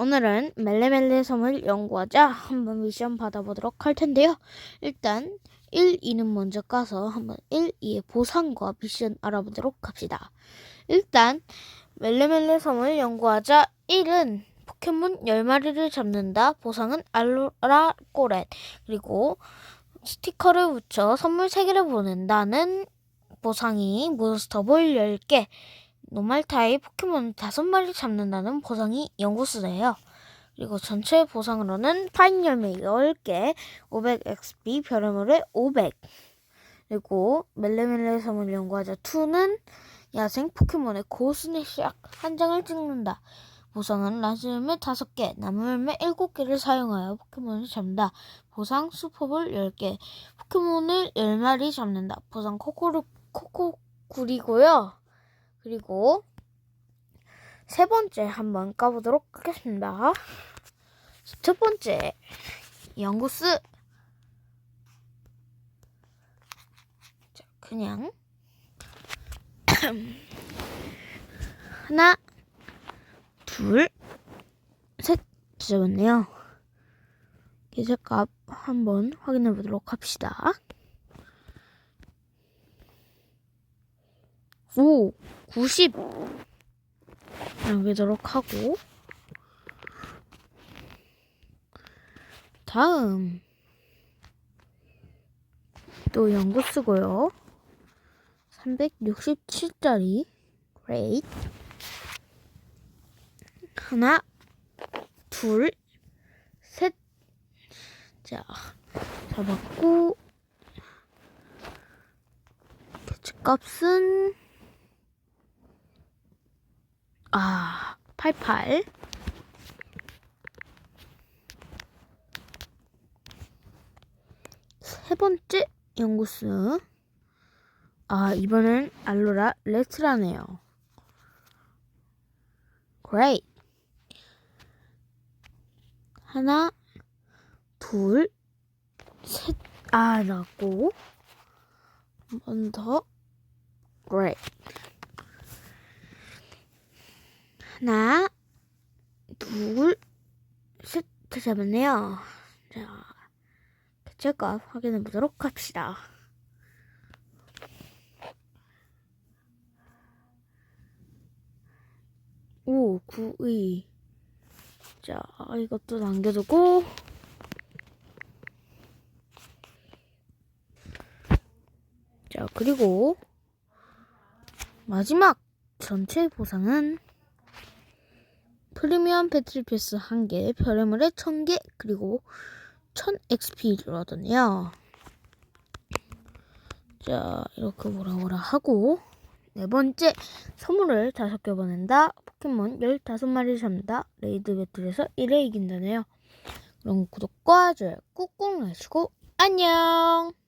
오늘은 멜레멜레 섬을 연구하자 한번 미션 받아보도록 할 텐데요. 일단 1, 2는 먼저 까서 한번 1, 2의 보상과 미션 알아보도록 합시다. 일단 멜레멜레 섬을 연구하자 1은 포켓몬 10마리를 잡는다. 보상은 알로라 꼬렛. 그리고 스티커를 붙여 선물 3개를 보낸다는 보상이 몬스터볼 10개. 노말 타입 포켓몬 5마리 잡는다는 보상이 연구수예요. 그리고 전체 보상으로는 파인 열매 10개, 500 XP, 별의물에 500. 그리고 멜레멜레 섬을 연구하자 2는 야생 포켓몬의 고스네시악 한 장을 찍는다. 보상은 라즈열매 5개, 나무열매 7개를 사용하여 포켓몬을 잡는다. 보상 슈퍼볼 10개, 포켓몬을 10마리 잡는다. 보상 코코르, 코코구리고요. 그리고 세 번째 한번 까보도록 하겠습니다. 첫 번째 연구스 자, 그냥 하나 둘셋 잡았네요. 계절값 한번 확인해 보도록 합시다. 오, 90 남기도록 하고. 다음. 또 연구 쓰고요. 367짜리 그레이트 하나 둘 셋 자 잡았고. 개체값은 아, 88. 세 번째 연구수. 아, 이번엔 알로라 레트라네요. Great. 하나, 둘, 셋. 아, 나고. 한 번 더. Great. 하나, 둘, 셋 잡았네요. 자, 개체값 확인해 보도록 합시다. 오, 9, 2. 자, 이것도 남겨두고. 자, 그리고 마지막 전체 보상은 프리미엄 배틀 패스 1개, 별의물에 1000개, 그리고 1000 XP를 얻었네요. 자, 이렇게 뭐라 뭐라 하고, 네 번째, 선물을 5개 보낸다. 포켓몬 15마리 잡는다. 레이드 배틀에서 1회 이긴다네요. 그럼 구독과 좋아요 꾹꾹 누르시고, 안녕!